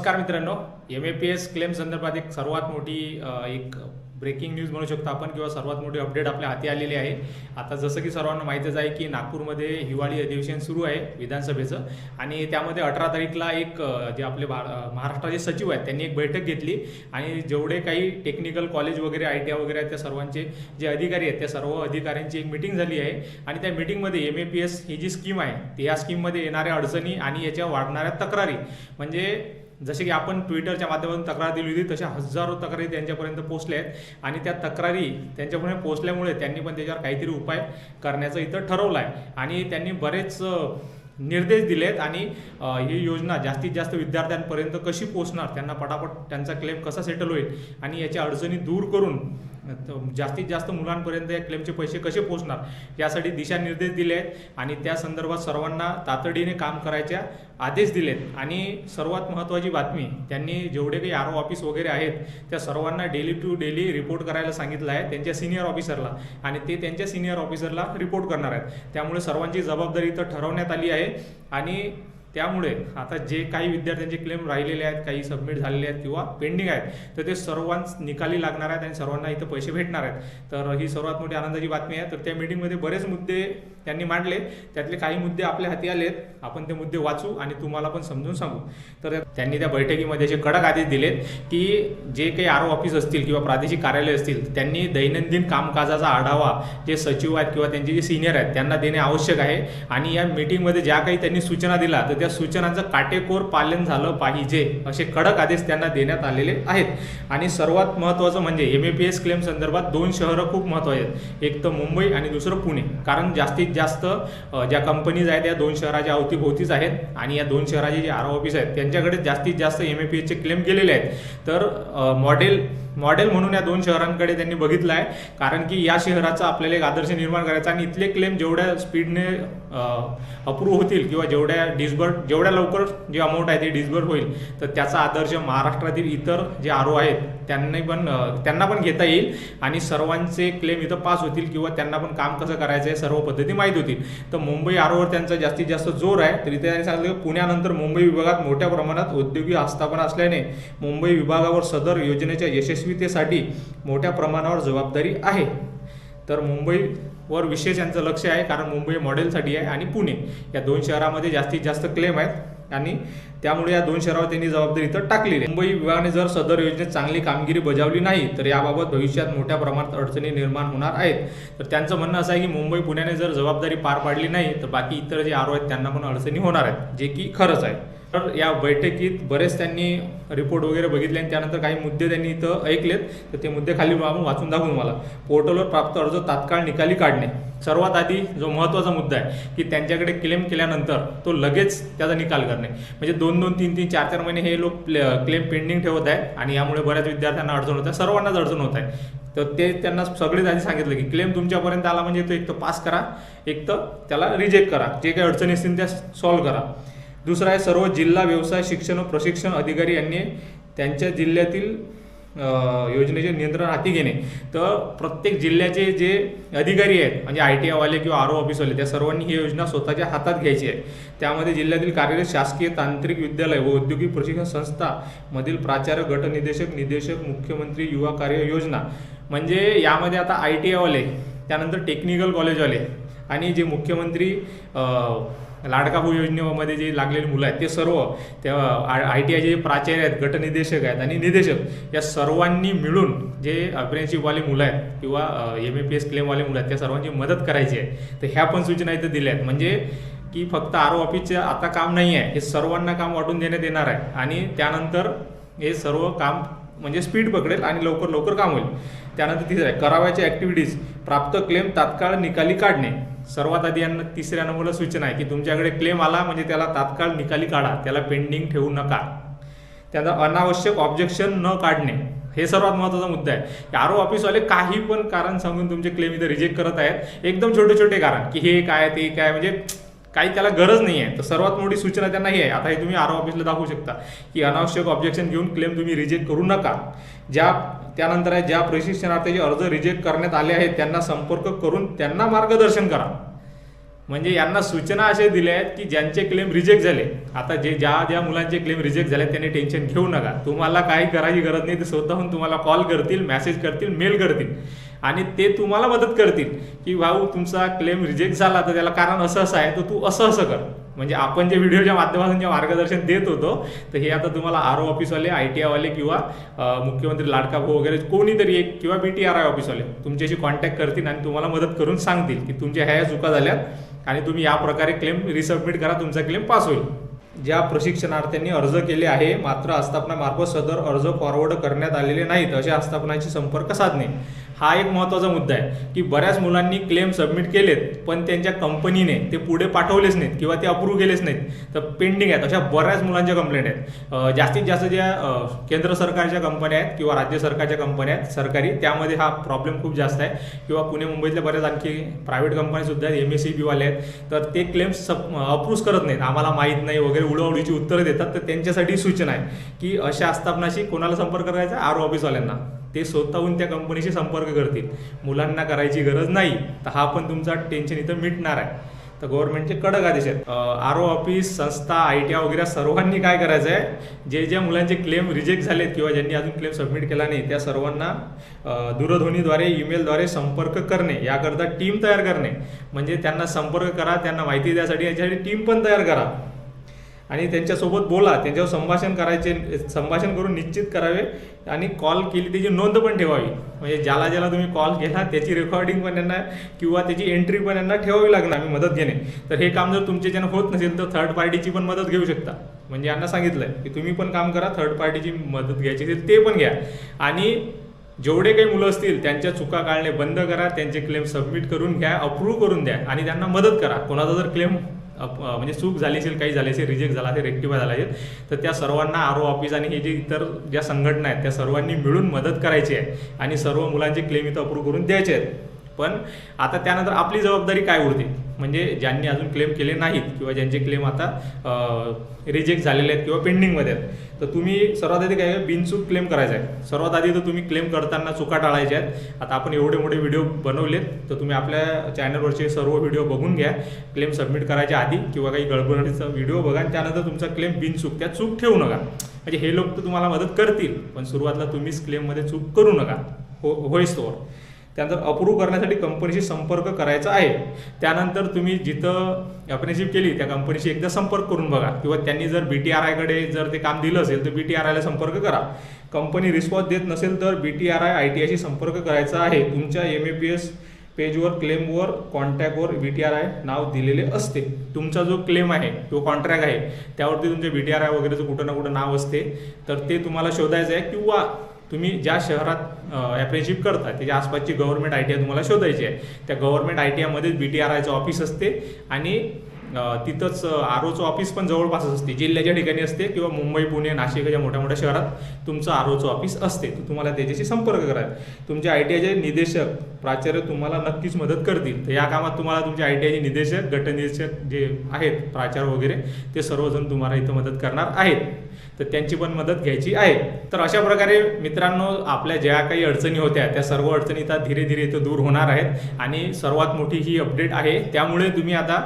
नमस्कार मित्रांनो M A P S claim संदर्भात एक सर्वात मोठी एक ब्रेकिंग न्यूज म्हणू शकतो आपण किंवा सर्वात मोठी अपडेट आपल्या हाती आलेली आहे. आता जसं की सर्वांना माहितीच आहे की नागपूरमध्ये हिवाळी अधिवेशन सुरू आहे विधानसभेचं आणि त्यामध्ये अठरा तारीखला एक जे आपले भा महाराष्ट्राचे सचिव आहेत त्यांनी एक बैठक घेतली. आणि जेवढे काही टेक्निकल कॉलेज वगैरे आय टी आय वगैरे आहेत त्या सर्वांचे जे अधिकारी आहेत त्या सर्व अधिकाऱ्यांची एक मिटिंग झाली आहे. आणि त्या मिटिंगमध्ये एम ए पी एस ही जी स्कीम आहे ती या स्कीममध्ये येणाऱ्या अडचणी आणि याच्या वाढणाऱ्या तक्रारी. म्हणजे जसे की आपण ट्विटरच्या माध्यमातून तक्रार दिली होती तशा हजारो तक्रारी त्यांच्यापर्यंत पोहोचल्या आहेत. आणि त्या तक्रारी त्यांच्यापर्यंत पोहोचल्यामुळे त्यांनी पण त्याच्यावर काहीतरी उपाय करण्याचं इथं ठरवलं आहे आणि त्यांनी बरेच निर्देश दिलेत आणि ही योजना जास्तीत जास्त विद्यार्थ्यांपर्यंत कशी पोहोचणार त्यांना पटापट त्यांचा क्लेम कसा सेटल होईल आणि याच्या अडचणी दूर करून जास्तीत जास्त मुलांपर्यंत या क्लेमचे पैसे कसे पोहोचणार? यासाठी दिशानिर्देश दिले आहेत आणि त्या संदर्भात सर्वांना तातडीने काम करायच्या आदेश दिलेत. आणि सर्वात महत्त्वाची बातमी त्यांनी जेवढे काही आर ओ ऑफिस वगैरे आहेत त्या सर्वांना डेली टू डेली रिपोर्ट करायला सांगितलं आहे त्यांच्या सिनियर ऑफिसरला. आणि ते त्यांच्या सिनियर ऑफिसरला रिपोर्ट करणार आहेत. त्यामुळे सर्वांची जबाबदारी इथं ठरवण्यात आली आहे. आणि त्यामुळे आता जे काही विद्यार्थ्यांचे क्लेम राहिलेले आहेत काही सबमिट झालेले आहेत किंवा पेंडिंग आहेत तर ते सर्वांच निकाली लागणार आहेत आणि सर्वांना इथं पैसे भेटणार आहेत. तर ही सर्वात मोठी आनंदाची बातमी आहे. तर त्या मीटिंगमध्ये बरेच मुद्दे त्यांनी मांडले. त्यातले काही मुद्दे आपल्या हाती आलेत. आपण ते मुद्दे वाचू आणि तुम्हाला पण समजून सांगू. तर त्यांनी त्या बैठकीमध्ये असे कडक आदेश दिलेत की जे काही आर ओ ऑफिस असतील किंवा प्रादेशिक कार्यालय असतील त्यांनी दैनंदिन कामकाजाचा आढावा जे सचिव आहेत किंवा त्यांचे जे सिनियर आहेत त्यांना देणे आवश्यक आहे. आणि या मीटिंगमध्ये ज्या काही त्यांनी सूचना दिल्या तर त्या सूचनांचं काटेकोर पालन झालं पाहिजे असे कडक आदेश त्यांना देण्यात आलेले आहेत. आणि सर्वात महत्त्वाचं म्हणजे M A P S claim संदर्भात दोन शहरं खूप महत्त्वाचे आहेत. एक तर मुंबई आणि दुसरं पुणे. कारण जास्तीत जास्त ज्या कंपनीज आहेत या दोन शहराच्या अवतीभोवतीच आहेत. आणि या दोन शहराचे जे आर ऑफिस आहेत त्यांच्याकडे जास्तीत जास्त एम ए पी एचचे क्लेम केलेले आहेत. तर मॉडेल मॉडेल म्हणून या दोन शहरांकडे त्यांनी बघितलं आहे. कारण की या शहराचा आपल्याला एक आदर्श निर्माण करायचा आणि इथले क्लेम जेवढ्या स्पीडने अप्रूव्ह होतील किंवा जेवढ्या डिस्बर्ट जेवढ्या लवकर जे अमाऊंट आहे ते डिस्बर्ट होईल तर त्याचा आदर्श महाराष्ट्रातील इतर जे आरो आहेत त्यांनी पण त्यांना पण घेता येईल आणि सर्वांचे क्लेम इथं पास होतील किंवा त्यांना पण काम कसं करायचं आहे सर्व पद्धती माहीत होतील. तर मुंबई आरोवर त्यांचा जास्तीत जास्त जोर आहे. तर इथे त्यांनी सांगितलं की पुण्यानंतर मुंबई विभागात मोठ्या प्रमाणात औद्योगिक आस्थापना असल्याने मुंबई विभागावर सदर योजनेच्या यशस्वीतेसाठी मोठ्या प्रमाणावर जबाबदारी आहे. तर मुंबईवर विशेष यांचं लक्ष आहे कारण मुंबई मॉडेलसाठी आहे आणि पुणे. या दोन शहरामध्ये जास्तीत जास्त क्लेम आहेत. आणि त्यामुळे या दोन शहरावर त्यांनी जबाबदारी इथं टाकलेली आहे मुंबई विभागाने जर सदर योजनेत चांगली कामगिरी बजावली नाही तर याबाबत भविष्यात मोठ्या प्रमाणात अडचणी निर्माण होणार आहेत. तर त्यांचं म्हणणं असं आहे की मुंबई पुण्याने जर जबाबदारी पार पाडली नाही तर बाकी इतर जे आरो आहेत त्यांना पण अडचणी होणार आहेत जे की खरंच आहे. तर या बैठकीत बरेच त्यांनी रिपोर्ट वगैरे बघितले आणि त्यानंतर काही मुद्दे त्यांनी इथं ऐकलेत. तर ते मुद्दे खाली आपण वाचून दाखवू तुम्हाला. पोर्टलवर प्राप्त अर्ज तात्काळ निकाली काढणे. सर्वात आधी जो महत्त्वाचा मुद्दा आहे की त्यांच्याकडे क्लेम केल्यानंतर तो लगेच त्याचा निकाल करणे. म्हणजे दोन दोन तीन तीन चार चार महिने हे लोक क्लेम पेंडिंग ठेवत आहेत आणि यामुळे बऱ्याच विद्यार्थ्यांना अडचण होत आहे. सर्वांनाच अडचण होत आहे. तर ते त्यांना सगळेच आधी सांगितलं की क्लेम तुमच्यापर्यंत आला म्हणजे तो एक तर पास करा एक तर त्याला रिजेक्ट करा. जे काही अडचणी असतील त्या सॉल्व्ह करा. दुसरं आहे सर्व जिल्हा व्यवसाय शिक्षण व प्रशिक्षण अधिकारी यांनी त्यांच्या जिल्ह्यातील योजनेचे नियंत्रण हाती घेणे. तर प्रत्येक जिल्ह्याचे जे अधिकारी आहेत म्हणजे आय टी आयवाले किंवा आर ओ ऑफिसवाले त्या सर्वांनी ही योजना स्वतःच्या हातात घ्यायची आहे. त्यामध्ये जिल्ह्यातील कार्यरत शासकीय तांत्रिक विद्यालय व औद्योगिक प्रशिक्षण संस्था मधील प्राचार्य गटनिदेशक निदेशक मुख्यमंत्री युवा कार्य योजना. म्हणजे यामध्ये आता आय टी आयवाले त्यानंतर टेक्निकल कॉलेजवाले आणि जे मुख्यमंत्री लाडका भाऊ योजनेमध्ये जे लागलेली मुलं आहेत ते सर्व त्या आय टी आयचे जे प्राचार्य आहेत गटनिदेशक आहेत आणि निदेशक या सर्वांनी मिळून जे अप्रेंशिपवाले मुलं आहेत किंवा एम ए पी एस क्लेमवाले मुलं आहेत त्या सर्वांची मदत करायची आहे. तर ह्या पण सूचना इथं दिल्या आहेत. म्हणजे की फक्त आर ओ ऑफिसचे आता काम नाही आहे हे सर्वांना काम वाटून देण्यात येणार आहे. आणि त्यानंतर हे सर्व काम म्हणजे स्पीड पकडेल आणि लवकर लवकर काम होईल. त्यानंतर तिसरं आहे करावयाच्या ॲक्टिव्हिटीज प्राप्त क्लेम तात्काळ निकाली काढणे. सर्वात आधी यांना तिसऱ्या नंबरला सूचना आहे की तुमच्याकडे क्लेम आला म्हणजे त्याला तात्काळ निकाली काढा. त्याला पेंडिंग ठेवू नका. त्याचा अनावश्यक ऑब्जेक्शन न काढणे हे सर्वात महत्त्वाचा मुद्दा आहे. आर ओ ऑफिसवाले काही पण कारण सांगून तुमचे क्लेम इथं रिजेक्ट करत आहेत. एकदम छोटे छोटे कारण की हे काय ते काय म्हणजे काही त्याला गरज नाही आहे तर सर्वात मोठी सूचना त्यांना ही आहे. आता हे तुम्ही आर ओ ऑफिसला दाखवू शकता की अनावश्यक ऑब्जेक्शन घेऊन क्लेम तुम्ही रिजेक्ट करू नका. ज्या त्यानंतर आहे ज्या प्रशिक्षणार्थीचे अर्ज रिजेक्ट करण्यात आले आहेत त्यांना संपर्क करून त्यांना मार्गदर्शन करा. म्हणजे यांना सूचना असे दिल्या आहेत की ज्यांचे क्लेम रिजेक्ट झाले. आता जे ज्या ज्या मुलांचे क्लेम रिजेक्ट झाले त्यांनी टेन्शन घेऊ नका. तुम्हाला काही करायची गरज नाही ते स्वतःहून तुम्हाला कॉल करतील मेसेज करतील मेल करतील. आणि ते तुम्हाला मदत करतील. की भाऊ तुमचा क्लेम रिजेक्ट झाला तर त्याला कारण असं असं आहे तर तू असं असं कर. म्हणजे आपण जे व्हिडिओच्या माध्यमातून जे मार्गदर्शन देत होतो तर हे आता तुम्हाला आर ओ ऑफिसवाले आय टी आयवाले किंवा मुख्यमंत्री लाडका भाऊ वगैरे कोणीतरी एक किंवा बी टी आर आय ऑफिसवाले तुमच्याशी कॉन्टॅक्ट करतील आणि तुम्हाला मदत करून सांगतील की तुमच्या ह्या ह्या चुका झाल्यात आणि तुम्ही या प्रकारे क्लेम रिसबमिट करा तुमचा क्लेम पास होईल. ज्या प्रशिक्षणार्थ्यांनी अर्ज केले आहे मात्र आस्थापनामार्फत सदर अर्ज फॉरवर्ड करण्यात आलेले नाहीत अशा आस्थापनाशी संपर्क साधणे. हा एक महत्त्वाचा मुद्दा आहे की बऱ्याच मुलांनी क्लेम सबमिट केलेत पण त्यांच्या कंपनीने ते पुढे पाठवलेच नाहीत किंवा ते अप्रूव्ह केलेच नाहीत. तर पेंडिंग आहेत अशा बऱ्याच मुलांच्या कंप्लेंट आहेत. जास्तीत जास्त ज्या केंद्र सरकारच्या कंपन्या आहेत किंवा राज्य सरकारच्या कंपन्या आहेत सरकारी त्यामध्ये हा प्रॉब्लेम खूप जास्त आहे. किंवा पुणे मुंबईतल्या बऱ्याच आणखी प्रायव्हेट कंपन्या सुद्धा आहेत एम एस सी बीवाले आहेत. तर ते क्लेम्स सब अप्रूव्ह करत नाहीत. आम्हाला माहीत नाही वगैरे उडवडीची उत्तरं देतात. तर त्यांच्यासाठी सूचना आहे की अशा आस्थापनाशी कोणाला संपर्क करायचा? आर ओ ऑफिसवाल्यांना ते स्वतःहून त्या कंपनीशी संपर्क करतील. मुलांना करायची गरज नाही तर हा पण तुमचा टेन्शन इथं मिटणार आहे. तर गव्हर्नमेंटचे कडक आदेश आहेत. आर ओ ऑफिस संस्था आय टी आय वगैरे सर्वांनी काय करायचं आहे जे ज्या मुलांचे क्लेम रिजेक्ट झालेत किंवा ज्यांनी अजून क्लेम सबमिट केला नाही त्या सर्वांना दूरध्वनीद्वारे ईमेलद्वारे संपर्क करणे याकरता टीम तयार करणे. म्हणजे त्यांना संपर्क करा त्यांना माहिती द्यासाठी याच्यासाठी टीम पण तयार करा. आणि त्यांच्यासोबत बोला त्यांच्यावर संभाषण करायचे संभाषण करून निश्चित करावे आणि कॉल केली त्याची नोंद पण ठेवावी. म्हणजे ज्याला ज्याला तुम्ही कॉल केला त्याची रेकॉर्डिंग पण यांना किंवा त्याची एंट्री पण यांना ठेवावी लागणार आम्ही मदत घेणे. तर हे काम जर तुमच्याच्यानं होत नसेल तर थर्ड पार्टीची पण मदत घेऊ शकता. म्हणजे यांना सांगितलं आहे की तुम्ही पण काम करा थर्ड पार्टीची मदत घ्यायची असेल ते पण घ्या. आणि जेवढे काही मुलं असतील त्यांच्या चुका काढणे बंद करा त्यांचे क्लेम सबमिट करून घ्या अप्रूव्ह करून द्या आणि त्यांना मदत करा. कोणाचा जर क्लेम म्हणजे चूक झाली असेल काही झाली असेल रिजेक्ट झाला असेल रेक्टिफाय झाला असेल तर त्या सर्वांना आर ओ ऑफिस आणि हे जे इतर ज्या संघटना आहेत त्या सर्वांनी मिळून मदत करायची आहे आणि सर्व मुलांचे क्लेम इथं अप्रूव्ह करून द्यायचे आहेत. पण आता त्यानंतर आपली जबाबदारी काय उरते? म्हणजे ज्यांनी अजून क्लेम केले नाहीत किंवा ज्यांचे क्लेम आता रिजेक्ट झालेले आहेत किंवा पेंडिंगमध्ये आहेत. तर तुम्ही सर्वात आधी काय बिनचूक क्लेम करायचा आहे. सर्वात आधी तर तुम्ही क्लेम करताना चुका टाळायच्या आहेत. आता आपण एवढे मोठे व्हिडिओ बनवलेत तर तुम्ही आपल्या चॅनलवरचे सर्व व्हिडिओ बघून घ्या. क्लेम सबमिट करायच्या आधी किंवा काही गडबडीचा व्हिडिओ बघा आणि त्यानंतर तुमचा क्लेम बिनचूक त्या चूक ठेवू नका. म्हणजे हे लोक तर तुम्हाला मदत करतील पण सुरुवातीला तुम्हीच क्लेममध्ये चूक करू नका. हो होईस्तोवर त्यानंतर अप्रूव्ह करण्यासाठी कंपनीशी संपर्क करायचा आहे. त्यानंतर तुम्ही जिथं अप्रेनशिप केली त्या कंपनीशी एकदा संपर्क करून बघा. किंवा त्यांनी जर बी टी आर आयकडे जर ते काम दिलं असेल तर बी टी आर आयला संपर्क करा. कंपनी रिस्पॉन्स देत नसेल तर B T R I I T आयशी संपर्क करायचा आहे. तुमच्या एम ए पी एस पेजवर क्लेमवर कॉन्टॅक्टवर बी टी आर आय नाव दिलेले असते. तुमचा जो क्लेम आहे किंवा कॉन्ट्रॅक्ट आहे त्यावरती तुमचे बी टी आर आय वगैरेचं कुठं ना कुठं नाव असते. तर ते तुम्हाला शोधायचं आहे किंवा तुम्ही ज्या शहरात ॲप्रेनशिप करता त्याच्या आसपासची गव्हर्नमेंट आय टी आय तुम्हाला शोधायची आहे. त्या गव्हर्नमेंट आय टी आयमध्येच बी टी आर आयचं ऑफिस असते आणि तिथंच आर ओचं ऑफिस पण जवळपासच असते. जिल्ह्याच्या ठिकाणी असते किंवा मुंबई पुणे नाशिक या मोठ्या मोठ्या शहरात तुमचं आर ओचं ऑफिस असते. तर तुम्हाला त्याच्याशी संपर्क करायचा. तुमच्या आय टी आयचे निदेशक प्राचार्य तुम्हाला नक्कीच मदत करतील. तर या कामात तुम्हाला तुमचे आय टी आयचे निदेशक गटनिदेशक जे आहेत प्राचार्य वगैरे ते सर्वजण तुम्हाला इथं मदत करणार आहेत. तर त्यांची पण मदत घ्यायची आहे. तर अशा प्रकारे मित्रांनो आपल्या ज्या काही अडचणी होत्या त्या सर्व अडचणी आता धीरे धीरे इथं दूर होणार आहेत. आणि सर्वात मोठी ही अपडेट आहे. त्यामुळे तुम्ही आता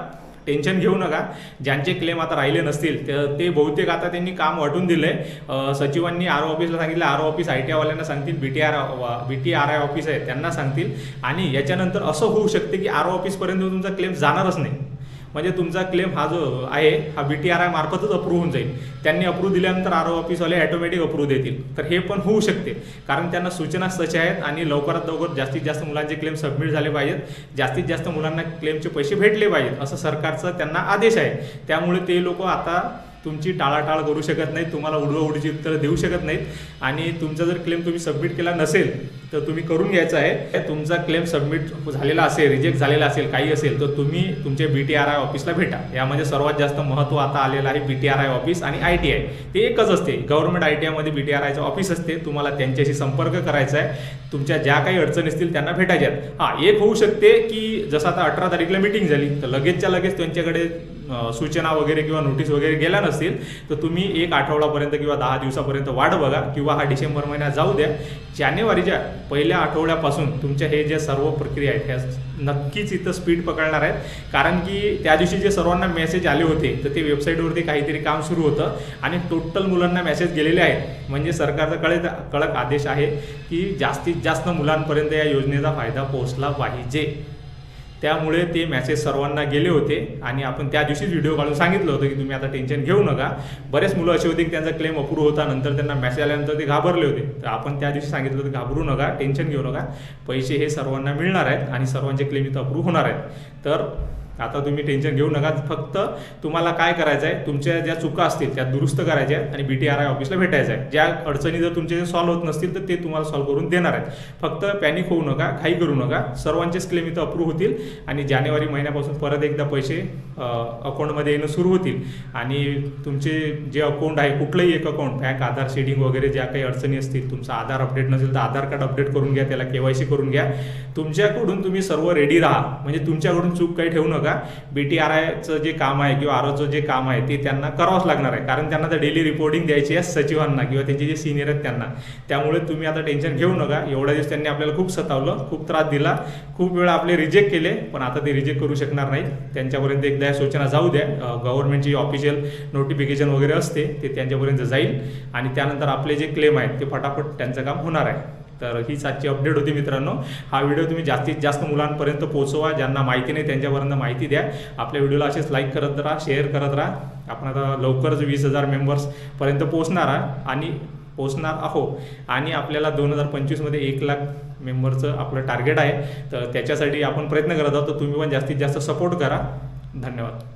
टेन्शन घेऊ नका. ज्यांचे क्लेम आता राहिले नसतील ते- ते बहुतेक आता त्यांनी काम वाटून दिलं आहे सचिवांनी आर ओ ऑफिसला सांगितलं R O office I T आयवाल्यांना सांगतील B T R B T R I office आहे त्यांना सांगतील. आणि याच्यानंतर असं होऊ शकते की आर ओ ऑफिसपर्यंत तुमचा क्लेम जाणारच नाही. म्हणजे तुमचा क्लेम हा जो आहे हा बी टी आर आय मार्फतच अप्रूव्ह होऊन जाईल. त्यांनी अप्रूव्ह दिल्यानंतर आर ओ ऑफिसवाले ऑटोमॅटिक अप्रूव्ह देतील. तर हे पण होऊ शकते. कारण त्यांना सूचना तशा आहेत आणि लवकरात लवकर जास्तीत जास्त मुलांचे क्लेम सबमिट झाले पाहिजेत. जास्तीत जास्त मुलांना क्लेमचे पैसे भेटले पाहिजेत असं सरकारचा त्यांना आदेश आहे. त्यामुळे ते लोक आता तुमची टाळाटाळ करू शकत नाहीत तुम्हाला उडवाउडीची उत्तरं देऊ शकत नाहीत. आणि तुमचा जर क्लेम तुम्ही सबमिट केला नसेल तर तुम्ही करून घ्यायचा आहे. तुमचा क्लेम सबमिट झालेला असेल रिजेक्ट झालेला असेल काही असेल तर तुम्ही तुमच्या बी टी आर आय ऑफिसला भेटा. यामध्ये सर्वात जास्त महत्त्व आता आलेलं आहे B T R I office आणि आय टी आय ते एकच असते. गव्हर्नमेंट आय टी आयमध्ये बी टी आर आयचं ऑफिस असते. तुम्हाला त्यांच्याशी संपर्क करायचा आहे. तुमच्या ज्या काही अडचणी असतील त्यांना भेटायच्या आहेत. हां एक होऊ शकते की जसं आता अठरा तारीखला मिटिंग झाली तर लगेचच्या लगेच त्यांच्याकडे सूचना वगैरे किंवा नोटीस वगैरे गेल्या नसतील तर तुम्ही एक आठवडापर्यंत किंवा दहा दिवसापर्यंत वाट बघा किंवा हा डिसेंबर महिन्यात जाऊ द्या. जानेवारीच्या पहिल्या आठवड्यापासून तुमच्या हे जे सर्व प्रक्रिया आहेत ह्या नक्कीच इथं स्पीड पकडणार आहेत. कारण की त्या दिवशी जे सर्वांना मेसेज आले होते तर ते वेबसाईटवरती काहीतरी काम सुरू होतं आणि टोटल मुलांना मेसेज गेलेले आहेत. म्हणजे सरकारचा कळत कडक आदेश आहे की जास्तीत जास्त मुलांपर्यंत या योजनेचा फायदा पोहोचला पाहिजे. त्यामुळे ते मॅसेज सर्वांना गेले होते आणि आपण त्या दिवशीच व्हिडिओ काढून सांगितलं होतं की तुम्ही आता टेन्शन घेऊ नका. बरेच मुलं असे होते की त्यांचा क्लेम अप्रूव्ह होता नंतर त्यांना मॅसेज आल्यानंतर ते घाबरले होते. तर आपण त्या दिवशी सांगितलं होतं घाबरू नका टेन्शन घेऊ नका. पैसे हे सर्वांना मिळणार आहेत आणि सर्वांचे क्लेम इथं अप्रूव्ह होणार आहेत. तर आता तुम्ही टेन्शन घेऊ नका. फक्त तुम्हाला काय करायचं आहे तुमच्या ज्या चुका असतील त्या दुरुस्त करायच्या आहेत आणि बी टी आर आय ऑफिसला भेटायचं आहे. ज्या अडचणी जर तुमचे सॉल्व्ह होत नसतील तर ते तुम्हाला सॉल्व्ह करून देणार आहेत. फक्त पॅनिक होऊ नका घाई करू नका. सर्वांचेच क्लेम इथं अप्रूव्ह होतील आणि जानेवारी महिन्यापासून परत एकदा पैसे अकाउंटमध्ये येणं सुरू होतील. आणि तुमचे जे अकाउंट आहे कुठलंही एक अकाउंट बँक आधार शेडिंग वगैरे ज्या काही अडचणी असतील तुमचा आधार अपडेट नसेल तर आधार कार्ड अपडेट करून घ्या त्याला केवायसी करून घ्या. तुमच्याकडून तुम्ही सर्व रेडी राहा. म्हणजे तुमच्याकडून चूक काही ठेवू नका. बी टी आर आयचं जे काम आहे किंवा आर ओचं जे काम आहे ते त्यांना करावंच लागणार आहे. कारण त्यांना तर डेली रिपोर्टिंग द्यायची आहे सचिवांना किंवा त्यांचे जे सिनियर आहेत त्यांना. त्यामुळे तुम्ही आता टेन्शन घेऊ नका. एवढ्या दिवस त्यांनी आपल्याला खूप सतावलं खूप त्रास दिला. खूप वेळा आपले रिजेक्ट केले पण आता ते रिजेक्ट करू शकणार नाही त्यांच्यापर्यंत एकदा या सूचना जाऊ द्या. गव्हर्नमेंटची ऑफिशियल नोटिफिकेशन वगैरे असते ते त्यांच्यापर्यंत जाईल. आणि त्यानंतर आपले जे क्लेम आहेत ते फटाफट त्यांचं काम होणार आहे. तर हीच आजची अपडेट होती मित्रांनो. हा व्हिडिओ तुम्ही जास्तीत जास्त मुलांपर्यंत पोहोचवा. ज्यांना माहिती नाही त्यांच्यापर्यंत माहिती द्या. आपल्या व्हिडिओला असेच लाईक करत राहा शेअर करत राहा. आपण आता लवकरच वीस हजार मेंबर्सपर्यंत पोहोचणार आहे आणि पोहोचणार आहो आणि आपल्याला दोन हजार पंचवीसमध्ये एक लाख मेंबरचं आपलं टार्गेट आहे. तर त्याच्यासाठी आपण प्रयत्न करत आहोत. तर तुम्ही पण जास्तीत जास्त सपोर्ट करा. धन्यवाद.